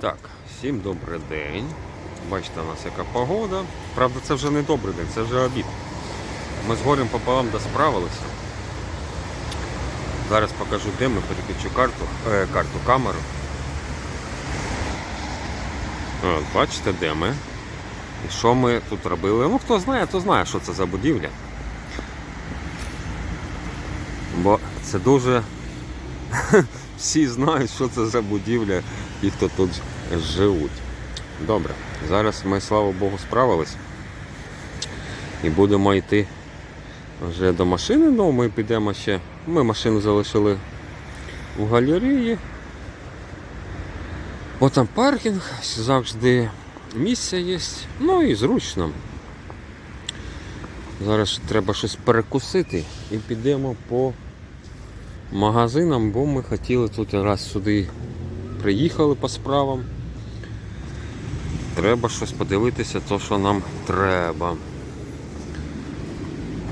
Так, всім добрий день. Бачите, у нас яка погода. Правда, це вже не добрий день, це вже обід. Ми з горем пополам досправилися. Зараз покажу, де ми переключу карту, е, карту камеру. От, бачите, де ми. І що ми тут робили? Ну, хто знає, то знає, що це за будівля. Бо це дуже всі знають, що це за будівля і хто тут живуть. Добре, зараз ми, слава Богу, справились. І будемо йти вже до машини. Ну, ми підемо ще. Ми машину залишили в галереї. Бо там паркінг, завжди місце є. Ну і зручно. Зараз треба щось перекусити і підемо по магазинам, бо ми хотіли тут раз сюди приїхали по справам. Треба щось подивитися, то що нам треба.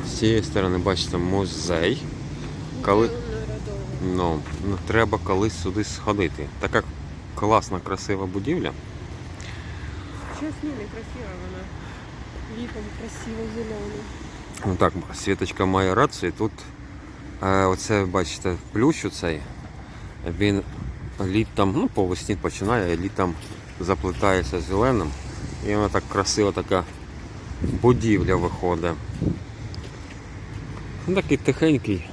З цієї сторони, бачите, музей. Коли... Ну, ну, треба колись сюди сходити. Така класна, красива будівля. Сейчас не красиво вона. Літом красиво зелено. Ну так, Світочка має рацію. Тут е, оце, бачите, плющ оцей, він літом, ну по весні починає, літом заплетається зеленим. І вона так красиво така будівля виходить. Ну, Такий тихенький,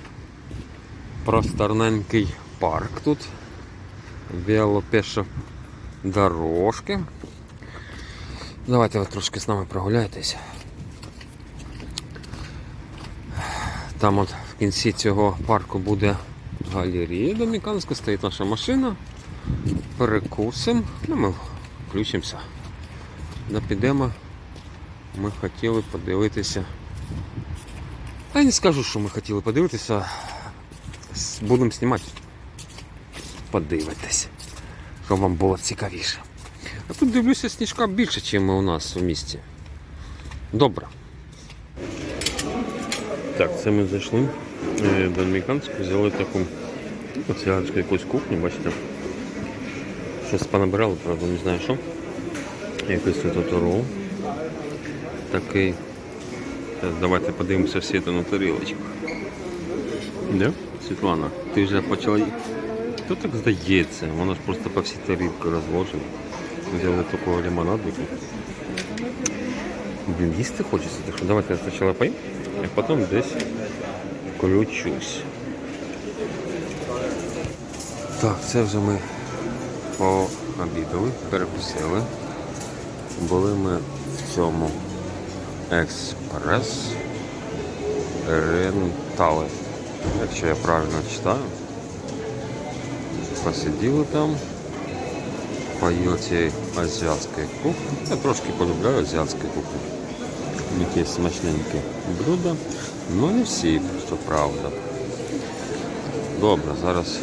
просторненький парк тут. Велопеша дорожки. Давайте ви трошки з нами прогуляйтесь. Там от в кінці цього парку буде галерея доміканська, стоїть наша машина. Перекусимо, ну ми включимося. Да підемо. Ми хотіли подивитися. А я не скажу, що ми хотіли подивитися. Будемо знімати. Подивитись, щоб вам було цікавіше. А тут дивлюся, сніжка більше, ніж у нас у місті. Добре. Так, це ми зайшли до Домініканську, взяли таку оціанську якусь кухню, бачите. Щось понабирали, правда, не знаю що. Якийсь тут рол. Такий. Зараз давайте подивимося всі це на тарілочку. Де? Світлана, ти вже почала. Хто так здається? Воно ж просто по всій тарілці розложено. Взяли такого лимонадику. Блін, їсти хочеться, так що давайте я спочатку поїм, а потім десь включусь. Так, це вже ми пообідали, перекусили. Були ми в цьому експрес рентали, якщо я правильно читаю. Посиділи там, поїли цієї азіатської кухні. Я трошки полюбляю азіатську кухню. Якісь смачненькі блюда. Ну не всі, що правда. Добре, зараз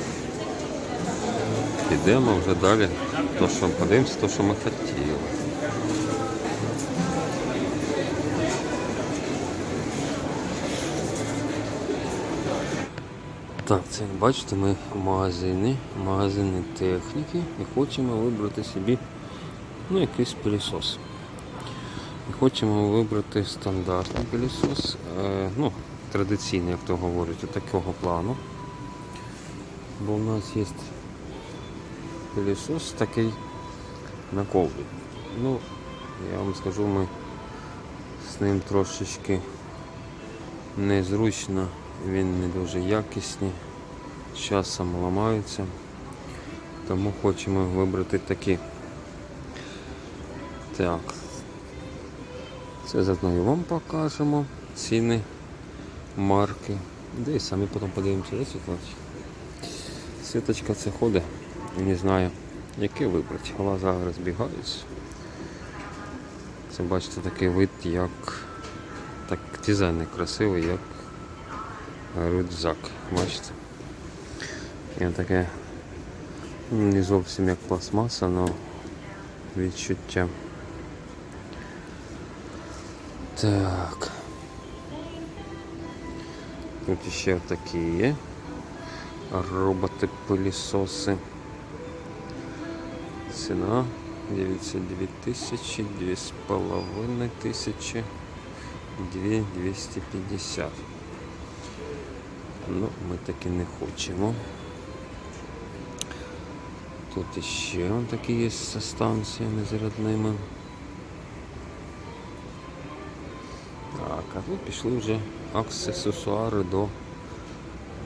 підемо вже далі. То, що подивимося, то, що ми хотіли. Так, це як бачите, ми в магазині, магазини техніки і хочемо вибрати собі ну, якийсь пилісос. Хочемо вибрати стандартний пилісос, е, ну, традиційний, як то говорять, такого плану. Бо у нас є пилісос такий на коврі. Ну, я вам скажу, ми з ним трошечки незручно, він не дуже якісний, з часом ламаються. Тому хочемо вибрати такі. Так. Це заодно і вам покажемо ціни, марки. Де і самі потім подивимося, де Світлач? Світочка це ходить, не знаю, яке вибрати. Глаза розбігаються. Це бачите такий вид, як так дизайн красивий, як рюкзак. Бачите? І таке не зовсім як пластмаса, але відчуття. Так. Тут ще такі є роботи-пилісоси. ціна. Дивіться, 2000, 2,5 тисячі, 2250. Ну, ми таки не хочемо. Тут он такі є зі станціями а тут пішли вже аксесуари до,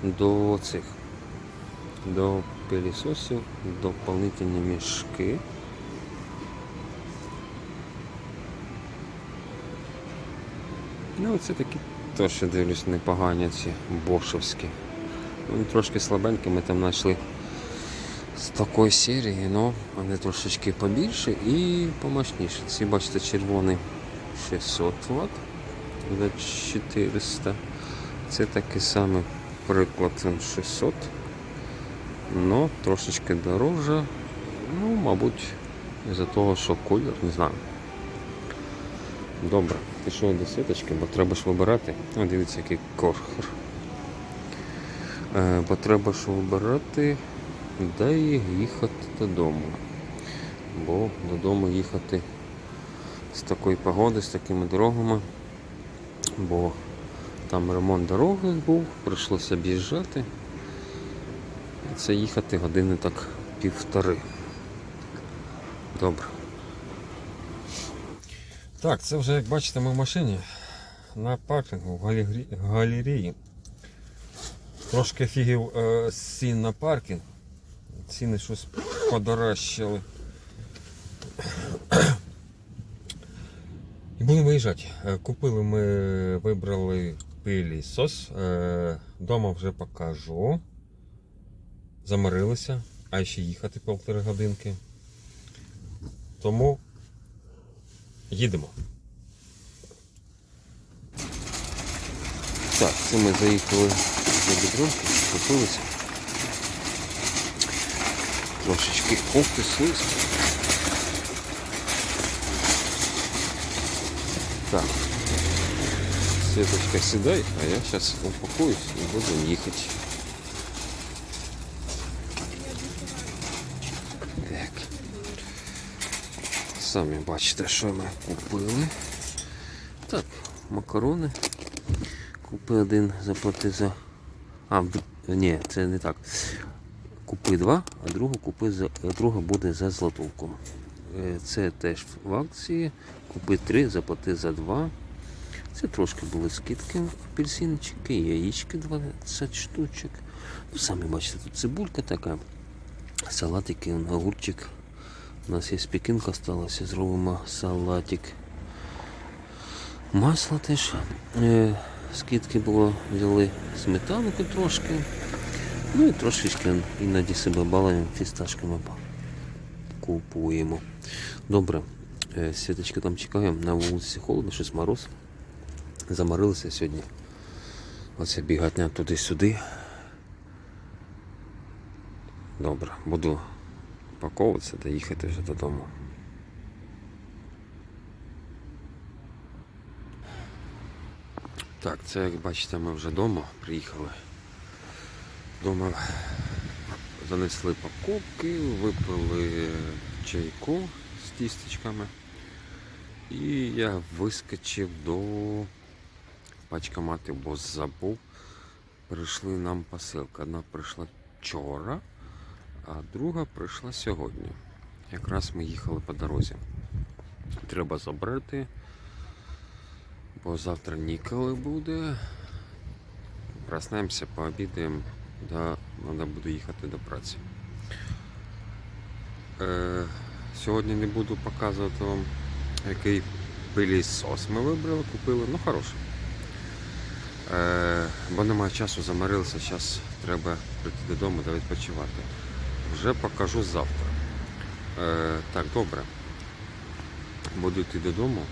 до цих до пилісосів, доповнительні мішки. Ну, це такі теж я дивлюсь непогані ці бошовські. Вони трошки слабенькі, ми там знайшли з такої серії, але вони трошечки побільше і помощніше. Ці, бачите, червоний 600 Вт за 400. Це такий самий приклад 600 но трошечки дороже. Ну, мабуть, із-за того, що колір, не знаю. Добре, пішов до сіточки, бо треба ж вибирати. О, дивіться, який корхер. Е, бо треба ж вибирати, де їхати додому. Бо додому їхати з такої погоди, з такими дорогами. Бо там ремонт дороги був, прийшлося об'їжджати. Це їхати години так півтори. Добре. Так, це вже як бачите ми в машині на паркінгу в галереї. Трошки фігів е, цін на паркінг. Ціни щось подорожчали. І будемо виїжджати. Е, Купили ми, вибрали пилісос. Е, Дома вже покажу заморилися, а ще їхати півтори годинки. Тому їдемо. Так, це ми заїхали до бідрунки, купилися. Трошечки ух слизько. Так. Світочка сідай, а я зараз упакуюсь і буду їхати. Так. Самі бачите, що ми купили. Так, макарони. Купи один, заплати за. А, ні, це не так. Купи два, а другу купи за друга буде за злотовку. Е, Це теж в акції. Купи три, заплати за два. Це трошки були скидки, апельсинчики, яєчки 20 штучок. Ну, самі бачите, тут цибулька така. Салатики, огурчик. У нас є пекінка осталася, зробимо салатик. Масло теж. Е, скидки було, взяли сметанку трошки. Ну і трошечки іноді себе балуємо фісташками купуємо. Добре, е, Світочка там чекаємо, на вулиці холодно, щось мороз. Заморилися сьогодні. Оце бігатня туди-сюди. Добре, буду паковуватися та їхати вже додому. Так, це як бачите, ми вже вдома приїхали. Дома занесли покупки, випили чайку з тістечками. І я вискочив до пачкоматів, бо забув. Прийшли нам посилка. Одна прийшла вчора, а друга прийшла сьогодні. Якраз ми їхали по дорозі. Треба забрати, бо завтра ніколи буде. Проснемося, пообідаємо, да, треба буде їхати до праці. Е, сьогодні не буду показувати вам, який пилісос ми вибрали, купили. Ну, хороший. Е, бо немає часу, заморилися, зараз треба прийти додому та відпочивати. Вже покажу завтра. Е, так, добре. Буду йти додому.